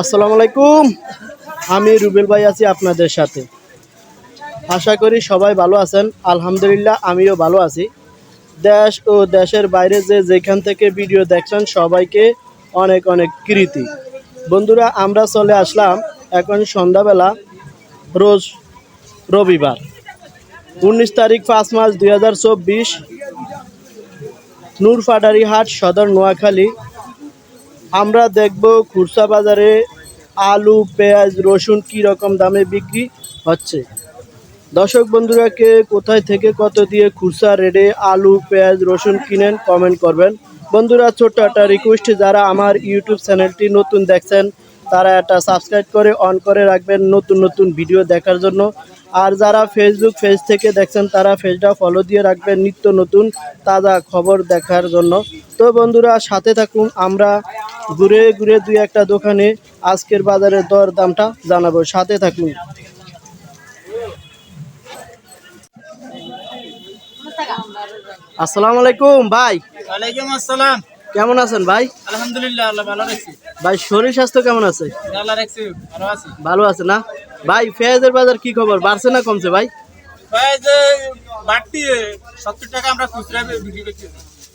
আসসালামু আলাইকুম। আমি রুবেল ভাই আছি আপনাদের সাথে। আশা করি সবাই ভালো আছেন। আলহামদুলিল্লাহ আমিও ভালো আছি। দেশ ও দেশের বাইরে যে যেখান থেকে ভিডিও দেখছেন সবাইকে অনেক অনেক কৃতি। বন্ধুরা, আমরা চলে আসলাম এখন সন্ধ্যাবেলা, রোজ রবিবার। উনিশ তারিখ পাঁচ মাস দুই হাজার চব্বিশ, নূরফাটারি হাট সদর নোয়াখালী। আমরা দেখব খুরসা বাজারে আলু, পেঁয়াজ, রসুন কি রকম দামে বিক্রি হচ্ছে। দর্শক বন্ধুরাকে কোথায় থেকে কত দিয়ে খুরসা রেডে আলু, পেঁয়াজ, রসুন কিনেন কমেন্ট করবেন। বন্ধুরা, ছোট্ট একটা রিকোয়েস্ট যারা আমার ইউটিউব চ্যানেলটি নতুন দেখছেন, তারা একটা সাবস্ক্রাইব করে অন করে রাখবেন নতুন নতুন ভিডিও দেখার জন্য। আর যারা ফেসবুক পেজ থেকে দেখছেন, তারা পেজটা ফলো দিয়ে রাখবেন নিত্য নতুন, তাজা খবর দেখার জন্য। তো বন্ধুরা, সাথে থাকুন, আমরা ঘুরে ঘুরে দুই একটা দোকানে আজকের বাজারের দর দামটা জানাব। সাথে থাকুন। আসসালামু আলাইকুম ভাই। ওয়ালাইকুম আসসালাম। কেমন আছেন ভাই? আলহামদুলিল্লাহ আল্লাহ ভালো রাখছি। ভাই শরীর স্বাস্থ্য কেমন আছে? আল্লাহ রাখছি ভালো আছি। ভালো আছে না? ভাই পেঁয়াজের বাজার কি খবর? বাড়ছে না কমছে ভাই? যে বাড়তি সত্তর টাকা আমরা খুচরা বিক্রি করছি।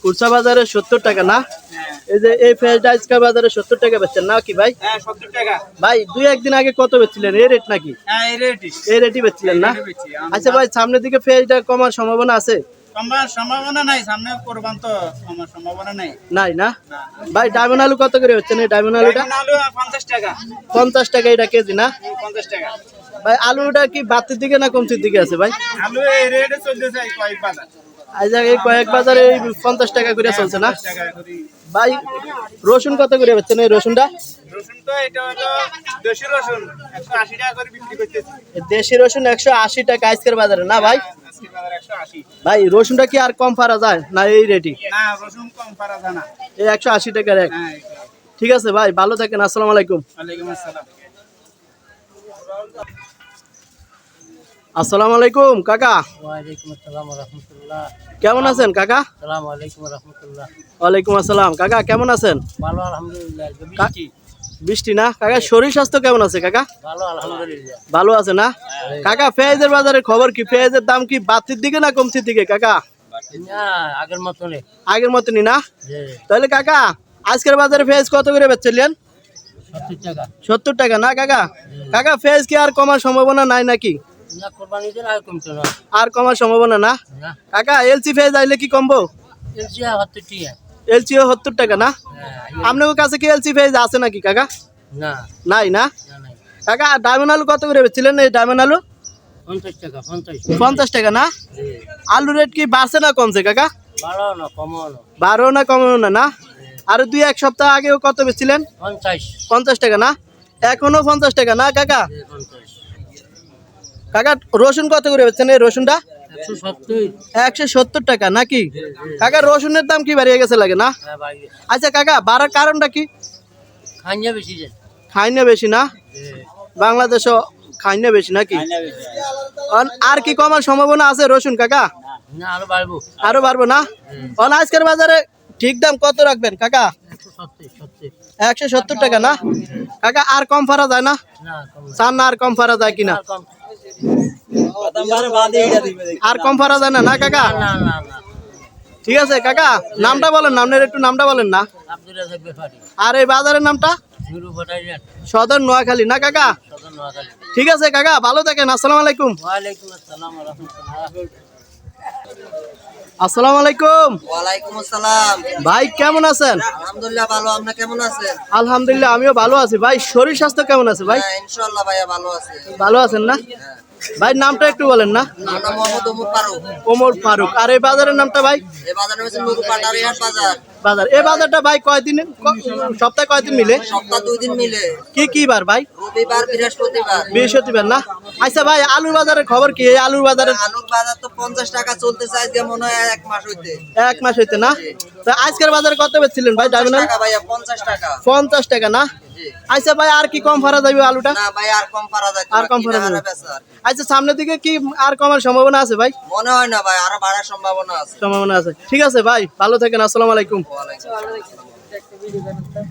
কুরসা বাজারে সত্তর টাকা না? হ্যাঁ। এই যে এই পেঁয়াজটা আজকে বাজারে সত্তর টাকা বেচছেন না কি ভাই? হ্যাঁ সত্তর টাকা। ভাই দুই একদিন আগে কত বেচছিলেন? এই রেট নাকি? হ্যাঁ এই রেটই এই রেটই বেচছিলেন না? আচ্ছা ভাই সামনের দিকে পেঁয়াজটা কমার সম্ভাবনা আছে? সম্ভাবনা নাই সামনে করবান তো সম্ভাবনা নাই। নাই না? ভাই ডায়মন্ড আলু কত করে হচ্ছে না ডায়মন্ড আলুটা? পঞ্চাশ টাকা। পঞ্চাশ টাকা এটা কেজি না? পঞ্চাশ টাকা। ভাই আলুটা কি বাতির দিকে না কমতির দিকে আছে ভাই? আলু এই রেটে চলতেছে কয়েক বাজার। আজ এই কয়েক বাজারে পঞ্চাশ টাকা করে চলছে না? 50 টাকা করে ভাই রসুন কত করে বেচছেন এই রসুনটা? দেশি রসুন একশো আশি টাকা আজকের বাজারে না ভাই? ভাই রসুনটা কি আর কম পারা যায় না এই রেটই এই একশো আশি টাকার এক হ্যাঁ। ঠিক আছে ভাই ভালো থাকেন আসসালামু আলাইকুম। ওয়ালাইকুম আসসালাম। আসসালামু আলাইকুম কাকা। কেমন আছেন কাকা? ওয়ালাইকুম আসসালাম কাকা কেমন আছেন? ভালো আলহামদুলিল্লাহ। বৃষ্টি না? কাকা শরীর স্বাস্থ্য কেমন আছে কাকা? ভালো আলহামদুলিল্লাহ। ভালো আছে না? কাকা পেঁয়াজের বাজারে খবর কি? পেঁয়াজের দাম কি বাতির দিকে না কমতির দিকে কাকা? আগের মতনে আগের মতনই না? তাহলে কাকা আজকের বাজারে পেঁয়াজ কত করে বেচছিলেন সত্তর টাকা। না কাকা? কাকা পেঁয়াজ কি আর কমার সম্ভাবনা নাই নাকি? আর কমার সম্ভাবনা না? কাকা এলসি পেঁয়াজ আইলে কি কমবো? এলসি সত্তর টাকা সত্তর টাকা না? আপনার কাছে কি এলসি পেঁয়াজ আছে নাকি কাকা? নাই না? কাকা ডায়মন্ড আলু কত করে বেচছিলেন এই ডায়মন্ড আলু? পঞ্চাশ টাকা না? আলু রেট কি বাড়ছে না কমছে কাকা? বারো না কমানো না। না আর দুই এক সপ্তাহ আগেও কত বেচছিলেন? পঞ্চাশ। টাকা না? এখনও পঞ্চাশ টাকা না কাকা? কাকা রসুন কত করে বেচছেন এই রসুনটা? একশো সত্তর টাকা, নাকি? কাকা রসুনের দাম কি বাড়িয়ে গেছে লাগে না? আচ্ছা কাকা, বাড়ার কারণটা কি? খাইনে বেশি না? বাংলাদেশও খাইনে বেশি নাকি? আর কি কমার সম্ভাবনা আছে রসুন কাকা? আরও বাড়বো না? অন, আজকের বাজারে ঠিক দাম কত রাখবেন কাকা? একশো সত্তর টাকা না? কাকা, আর কম ফারা যায় না। চান না আর কম ফারা যায় কিনা? আর কম ফারা যায় না না কাকা? না না না ঠিক আছে কাকা নামটা বলেন নামের একটু নামটা বলেন না। আর এই বাজারের নামটা? সদর নোয়াখালী না কাকা? ঠিক আছে কাকা ভালো থাকেন আসসালামু আলাইকুম। আসসালাম আসসালামু আলাইকুম। ওয়ালাইকুম আসসালাম। ভাই কেমন আছেন? আলহামদুলিল্লাহ ভালো। আপনি কেমন আছেন? আলহামদুলিল্লাহ আমিও ভালো আছি। ভাই শরীর স্বাস্থ্য কেমন আছে ভাই? হ্যাঁ ইনশাআল্লাহ ভাইয়া ভালো আছে। ভালো আছেন না? ভাই নামটা একটু বলেন না। ওমর ফারুক। আর এই বাজারের নামটা ভাই? বাজারে এই বাজারটা ভাই কয়দিন সপ্তাহে কয়দিন মিলে? কি কি বার ভাই? বৃহস্পতিবার। বৃহস্পতিবার না? আচ্ছা ভাই আলুর বাজারের খবর কি? এই আলুর বাজারের আলুর বাজার তো পঞ্চাশ টাকা চলতেছে আজকে মনে হয় এক মাস হইতে। এক মাস হইতে না? আজকের বাজারে কত বেচছিলেন ভাই ডায়মন্ড পঞ্চাশ টাকা। পঞ্চাশ টাকা না। আচ্ছা ভাই আর কি কম ফারা যাবে আলুটা? না ভাই আর কম ফারা যায় আর কম ফারা যাবে? আচ্ছা সামনের দিকে কি আর কমার সম্ভাবনা আছে ভাই? মনে হয় না ভাই আরও বাড়ার সম্ভাবনা আছে। সম্ভাবনা আছে। ঠিক আছে ভাই ভালো থাকেন আসসালামু আলাইকুম। ওয়ালাইকুম আসসালাম।